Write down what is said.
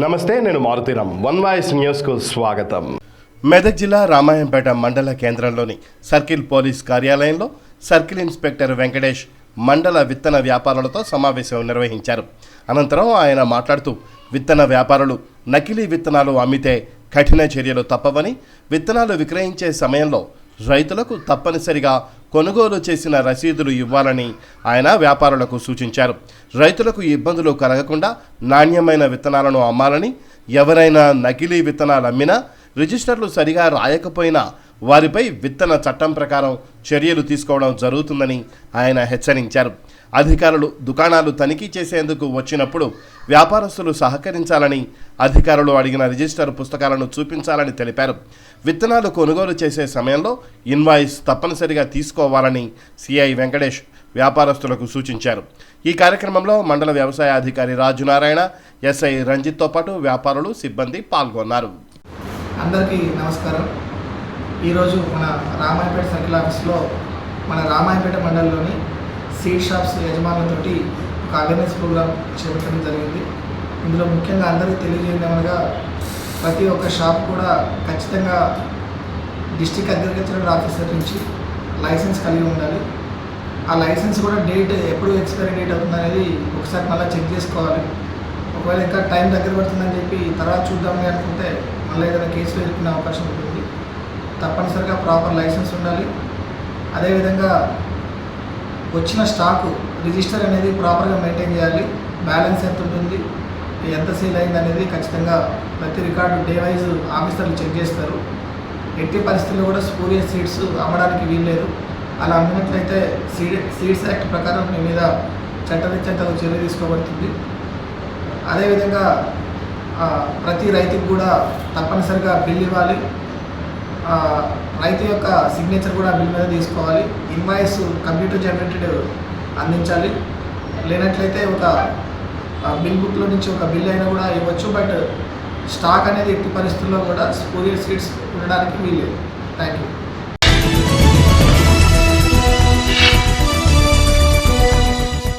నమస్తే నేను Maruthi Ram one voice న్యూస్కు స్వాగతం. మెదక్ జిల్లా రామాయంపేట మండల కేంద్రంలోని సర్కిల్ పోలీస్ కార్యాలయంలో సర్కిల్ ఇన్స్పెక్టర్ వెంకటేష్ మండల విత్తన వ్యాపారులతో సమావేశం నిర్వహించారు. అనంతరం ఆయన మాట్లాడుతూ విత్తన వ్యాపారులు నకిలీ విత్తనాలు అమ్మితే కఠిన చర్యలు తప్పవని విత్తనాలు విక్రయించే సమయంలో రైతులకు తప్పనిసరిగా కొనుగోలు చేసిన రసీదులు ఇవ్వాలని ఆయన వ్యాపారులకు సూచించారు. రైతులకు ఇబ్బందులు కలగకుండా నాణ్యమైన విత్తనాలను అమ్మాలని ఎవరైనా నకిలీ విత్తనాలు అమ్మినా రిజిస్టర్లు సరిగా రాయకపోయినా వారిపై విత్తన చట్టం ప్రకారం చర్యలు తీసుకోవడం జరుగుతుందని ఆయన హెచ్చరించారు. అధికారులు దుకాణాలు తనిఖీ చేసేందుకు వచ్చినప్పుడు వ్యాపారస్తులు సహకరించాలని అధికారులు అడిగిన రిజిస్టర్ పుస్తకాలను చూపించాలని తెలిపారు. విత్తనాలు కొనుగోలు చేసే సమయంలో ఇన్వాయిస్ తప్పనిసరిగా తీసుకోవాలని సిఐ వెంకటేష్ వ్యాపారస్తులకు సూచించారు. ఈ కార్యక్రమంలో మండల వ్యవసాయ అధికారి రాజునారాయణ ఎస్ఐ రంజిత్తో పాటు వ్యాపారులు సిబ్బంది పాల్గొన్నారు. అందరికీ నమస్కారం. ఈరోజు మన రామాయపేట సర్కిల్ ఆఫీస్లో మన రామాయపేట మండలంలోని సీడ్ షాప్స్ యజమానులతోటి ఒక అవేర్నెస్ ప్రోగ్రామ్ చేపట్టడం జరిగింది. ఇందులో ముఖ్యంగా అందరికీ తెలియజేయడమనగా ప్రతి ఒక్క షాప్ కూడా ఖచ్చితంగా డిస్టిక్ అగ్రికల్చరల్ ఆఫీసర్ నుంచి లైసెన్స్ కలిగి ఉండాలి. ఆ లైసెన్స్ కూడా డేట్ ఎప్పుడు ఎక్స్పైరీ డేట్ అవుతుంది అనేది ఒకసారి మళ్ళీ చెక్ చేసుకోవాలి. ఒకవేళ ఇంకా టైం దగ్గర పడుతుందని చెప్పి తర్వాత చూద్దామని అనుకుంటే మళ్ళీ ఏదైనా కేసులో ఇరుక్కునే అవకాశం ఉంటుంది. తప్పనిసరిగా ప్రాపర్ లైసెన్స్ ఉండాలి. అదేవిధంగా వచ్చిన స్టాకు రిజిస్టర్ అనేది ప్రాపర్గా మెయింటైన్ చేయాలి. బ్యాలెన్స్ ఎంత ఉంటుంది ఎంత సేల్ అయింది అనేది ఖచ్చితంగా ప్రతి రికార్డు డే వైజ్ ఆఫీసర్లు చెక్ చేస్తారు. ఎట్టి పరిస్థితుల్లో కూడా స్పూరియస్ సీడ్స్ అమ్మడానికి వీల్లేదు అలా అమ్మినట్లయితే సీడ్ సీడ్స్ యాక్ట్ ప్రకారం మీ మీద చట్టరీత్యా తగు చర్య తీసుకోబడుతుంది. అదేవిధంగా ప్రతి రైతుకు కూడా తప్పనిసరిగా బిల్ ఇవ్వాలి. రైతు యొక్క సిగ్నేచర్ కూడా బిల్ మీద తీసుకోవాలి. ఇన్వాయిస్ కంప్యూటర్ జనరేటెడ్ అందించాలి. లేనట్లయితే ఒక బిల్ బుక్లో నుంచి ఒక బిల్ అయినా కూడా ఇవ్వచ్చు. బట్ స్టాక్ అనేది ఎట్టి పరిస్థితుల్లో కూడా స్పూరియర్ సీట్స్ ఉండడానికి వీలేదు థ్యాంక్ యూ